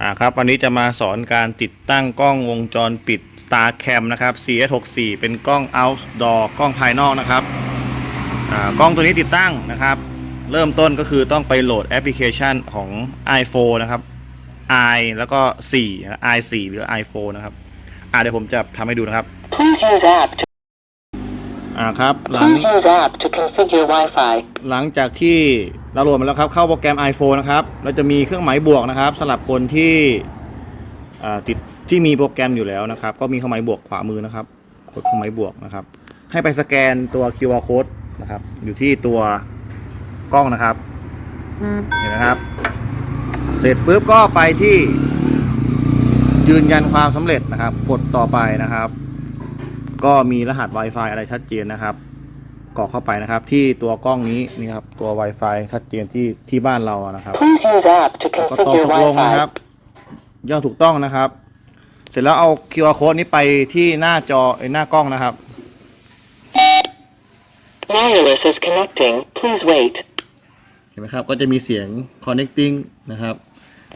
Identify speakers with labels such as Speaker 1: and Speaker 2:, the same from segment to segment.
Speaker 1: อ่าครับวันนี้จะมาสอนการติดตั้งกล้องวงจรปิด StarCam นะครับ CS64 เป็นกล้อง outdoor กล้องภายนอกนะครับอ่ากล้องตัวนี้ติดตั้งนะครับ เริ่มต้นก็คือต้องไปโหลดแอปพลิเคชันของ iPhone นะครับ i แล้วก็4 i4 หรือ iPhone นะครับ อ่าเดี๋ยวผมจะทำให้ดูนะครับ
Speaker 2: Please use app to
Speaker 1: อ่าครับหลัง
Speaker 2: please use app to configure Wi-Fi.
Speaker 1: หลังจากที่เราโหลดมาแล้วครับ เข้าโปรแกรม iPhone นะครับ เราจะมีเครื่องหมายบวกนะครับสำหรับคนที่อ่าติดที่มีโปรแกรมอยู่แล้วนะครับ ก็มีเครื่องหมายบวกขวามือนะครับ กดเครื่องหมายบวกนะครับ ให้ไปสแกนตัว QR code นะครับ อยู่ที่ตัวกล้องนะครับ เห็นไหมครับ เสร็จปุ๊บก็ไปที่ยืนยันความสำเร็จนะครับ กดต่อไปนะครับ ก็มีรหัส Wi-Fi อะไรชัดเจนนะครับกรอกเข้าไปนะครับ ที่ตัวกล้องนี้นี่ครับตัว Wi-Fi ชัดเจนที่ที่บ้านเราอะนะครับ
Speaker 2: Please use app to
Speaker 1: ก็ต้อง
Speaker 2: configure
Speaker 1: ตกลงนะครับ
Speaker 2: Wi-Fi.
Speaker 1: ย่อถูกต้องนะครับ เสร็จแล้วเอา QR code นี้ไปที่หน้าจอไอ้หน้ากล้องนะครับ
Speaker 2: Wireless is connecting. Please wait.
Speaker 1: เห็นไหมครับ ก็จะมีเสียง connecting นะครับ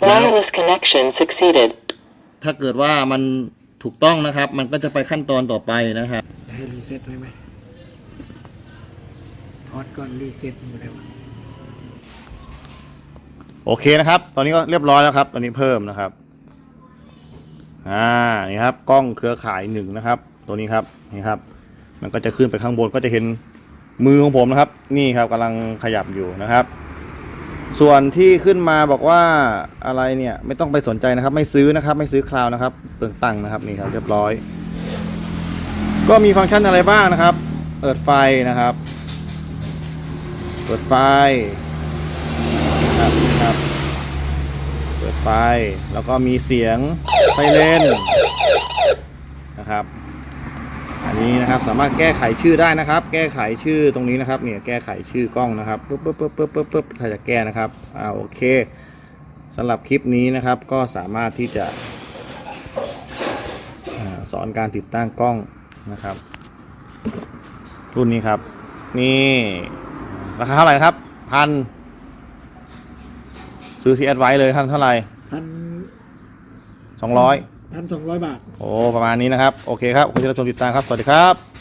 Speaker 1: แล้ว
Speaker 2: Wireless connection succeeded.
Speaker 1: ถ้าเกิดว่ามัน ถูกต้องนะครับ มันก็จะไปขั้นตอนต่อไปนะครับ
Speaker 3: ให้รีเซ็ตไหมไหมพอดก่อนรีเซ็ตมันได้วะ
Speaker 1: โอเคนะครับ ตอนนี้ก็เรียบร้อยแล้วครับ ตอนนี้เพิ่มนะครับ อ่า นี่ครับ กล้องเครือข่ายหนึ่งนะครับ ตัวนี้ครับ นี่ครับ มันก็จะขึ้นไปข้างบนก็จะเห็นมือของผมนะครับ นี่ครับกำลังขยับอยู่นะครับ ส่วนที่ขึ้นมาบอกว่าอะไรเนี่ย ไม่ต้องไปสนใจนะครับ ไม่ซื้อนะครับ ไม่ซื้อคลาวนะครับเปลืองตังค์นะครับนี่ครับเรียบร้อย ก็มีฟังก์ชันอะไรบ้างนะครับ เปิดไฟนะครับ เปิดไฟครับครับ เปิดไฟแล้วก็มีเสียงไซเรนนะครับ นนี้นะครับสามารถแก้ไขชื่อได้นะครับ แก้ไขชื่อตรงนี้นะครับเนี่ยแก้ไขชื่อกล้องนะครับปึ๊บปึ๊บปึ๊บปึ๊บปึ๊บปึ๊บถ้าจะแก้นะครับอ่าโอเคสำหรับคลิปนี้นะครับก็สามารถที่จะอ่าสอนการติดตั้งกล้องนะครับ รุ่นนี้ครับ นี่ราคาเท่าไหร่นะครับพันซื้อที่แอดไว้เลยท่านเท่าไหร่
Speaker 3: พัน
Speaker 1: สองร้อย
Speaker 3: พันสองร้อยบาท
Speaker 1: โอ้ประมาณนี้นะครับ โอเคครับคุณที่รับชมติดตามครับ สวัสดีครับ